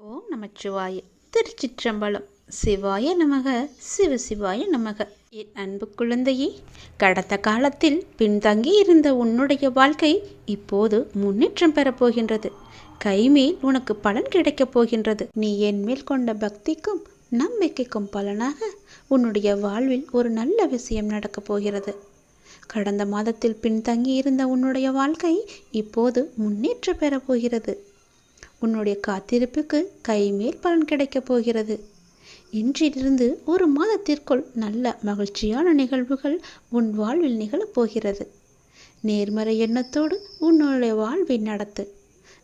ஓம் நமச்சிவாய. திருச்சிற்றம்பலம். சிவாய நமக. சிவ சிவாய நமக. என் அன்பு குழந்தையே கடந்த காலத்தில் பின்தங்கி இருந்த உன்னுடைய வாழ்க்கை இப்போது முன்னேற்றம் பெறப்போகின்றது கைமேல் உனக்கு பலன் கிடைக்கப் போகின்றது. நீ என் மேல் கொண்ட பக்திக்கும் நம்பிக்கைக்கும் பலனாக உன்னுடைய வாழ்வில் ஒரு நல்ல விஷயம் நடக்கப் போகிறது. கடந்த மாதத்தில் பின்தங்கி இருந்த உன்னுடைய வாழ்க்கை இப்போது முன்னேற்றம் பெறப்போகிறது உன்னுடைய காத்திருப்புக்கு கைமேல் பலன் கிடைக்கப் போகிறது. இன்றிலிருந்து ஒரு மாதத்திற்குள் நல்ல மகிழ்ச்சியான நிகழ்வுகள் உன் வாழ்வில் நிகழப் போகிறது. நேர்மறை எண்ணத்தோடு உன்னுடைய வாழ்வை நடத்து.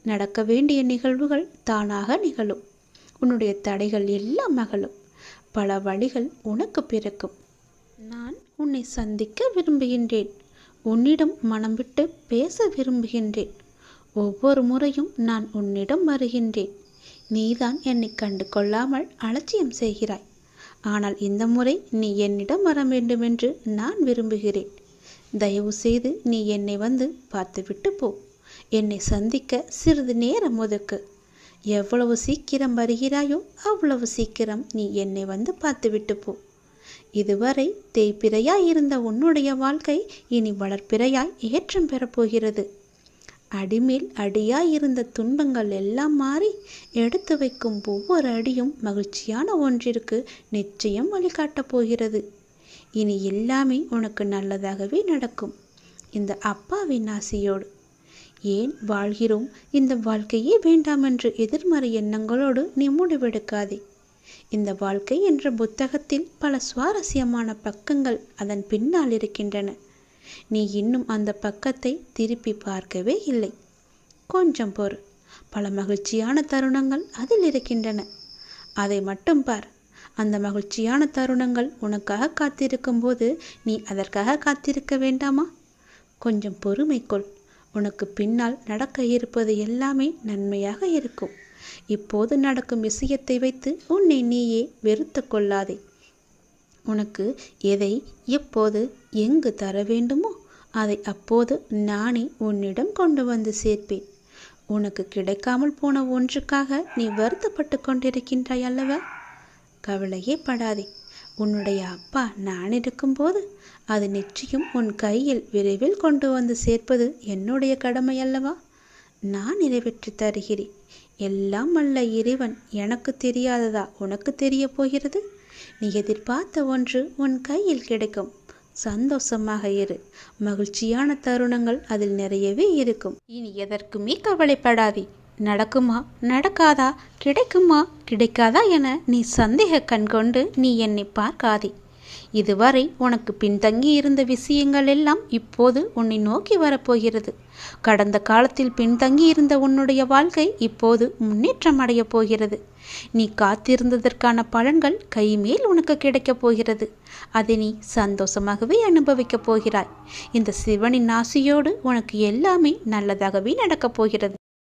நடக்க வேண்டிய நிகழ்வுகள் தானாக நிகழும். உன்னுடைய தடைகள் எல்லாம் மகளும் பல வழிகள் உனக்கு பிறக்கும். நான் உன்னை சந்திக்க விரும்புகின்றேன். உன்னிடம் மனம் விட்டு பேச விரும்புகின்றேன். ஒவ்வொரு முறையும் நான் உன்னிடம் வருகின்றேன். நீதான் என்னை கண்டு கொள்ளாமல் அலட்சியம் செய்கிறாய். ஆனால் இந்த முறை நீ என்னிடம் வர வேண்டுமென்று நான் விரும்புகிறேன். தயவு செய்து நீ என்னை வந்து பார்த்துவிட்டு போ. என்னை சந்திக்க சிறிது நேரம் ஒதுக்கு. எவ்வளவு சீக்கிரம் வருகிறாயோ அவ்வளவு சீக்கிரம் நீ என்னை வந்து பார்த்துவிட்டு போ. இதுவரை தேய்பிறையாய் இருந்த உன்னுடைய வாழ்க்கை இனி வளர்ப்பிறையாய் ஏற்றம் பெறப்போகிறது. அடிமேல் அடியாய் இருந்த துன்பங்கள் எல்லாம் மாறி எடுத்து வைக்கும் ஒவ்வொரு அடியும் மகிழ்ச்சியான ஒன்றிற்கு நிச்சயம் வழிகாட்டப் போகிறது. இனி எல்லாமே உனக்கு நல்லதாகவே நடக்கும். இந்த அப்பாவின் ஆசையோடு. ஏன் வாழ்கிறோம்? இந்த வாழ்க்கையே வேண்டாம் என்று எதிர்மறை எண்ணங்களோடு நீ முடிவெடுக்காதே. இந்த வாழ்க்கை என்ற புத்தகத்தில் பல சுவாரஸ்யமான பக்கங்கள் அதன் பின்னால் இருக்கின்றன. நீ இன்னும் அந்த பக்கத்தை திருப்பி பார்க்கவே இல்லை. கொஞ்சம் பொறு. பல மகிழ்ச்சியான தருணங்கள் அதில் இருக்கின்றன. அதை மட்டும் பார். அந்த மகிழ்ச்சியான தருணங்கள் உனக்காக காத்திருக்கும் போது நீ அதற்காக காத்திருக்க வேண்டாமா? கொஞ்சம் பொறுமை கொள். உனக்கு பின்னால் நடக்க இருப்பது எல்லாமே நன்மையாக இருக்கும். இப்போது நடக்கும் விஷயத்தை வைத்து உன்னை நீயே வெறுத்து கொள்ளாதே. உனக்கு எதை எப்போது எங்கு தர வேண்டுமோ அதை அப்போது நானே உன்னிடம் கொண்டு வந்து சேர்ப்பேன். உனக்கு கிடைக்காமல் போன ஒன்றுக்காக நீ வருத்தப்பட்டு கொண்டிருக்கின்றாய் அல்லவா? கவலையே படாதே. உன்னுடைய அப்பா நான் இருக்கும்போது அது நிச்சயம் உன் கையில் விரைவில் கொண்டு வந்து சேர்ப்பது என்னுடைய கடமை அல்லவா? நான் நிறைவேற்றி தருகிறேன். எல்லாம் அல்ல இறைவன். எனக்கு தெரியாததா உனக்கு தெரிய போகிறது? நீ எதிர்பார்த்த ஒன்று உன் கையில் கிடைக்கும். சந்தோஷமாக இரு. மகிழ்ச்சியான தருணங்கள் அதில் நிறையவே இருக்கும். இனி எதற்குமே கவலைப்படாதே. நடக்குமா? நடக்காதா? கிடைக்குமா? கிடைக்காதா என நீ சந்தேக கண் கொண்டு நீ என்னை பார்க்காதே. இதுவரை உனக்கு பின்தங்கி இருந்த விஷயங்கள் எல்லாம் இப்போது உன்னை நோக்கி வரப்போகிறது. கடந்த காலத்தில் பின்தங்கி இருந்த உன்னுடைய வாழ்க்கை இப்போது முன்னேற்றம் அடையப் போகிறது. நீ காத்திருந்ததற்கான பலன்கள் கைமேல் உனக்கு கிடைக்கப் போகிறது. அதை நீ சந்தோஷமாகவே அனுபவிக்கப் போகிறாய். இந்த சிவனின் ஆசையோடு உனக்கு எல்லாமே நல்லதாகவே நடக்கப் போகிறது.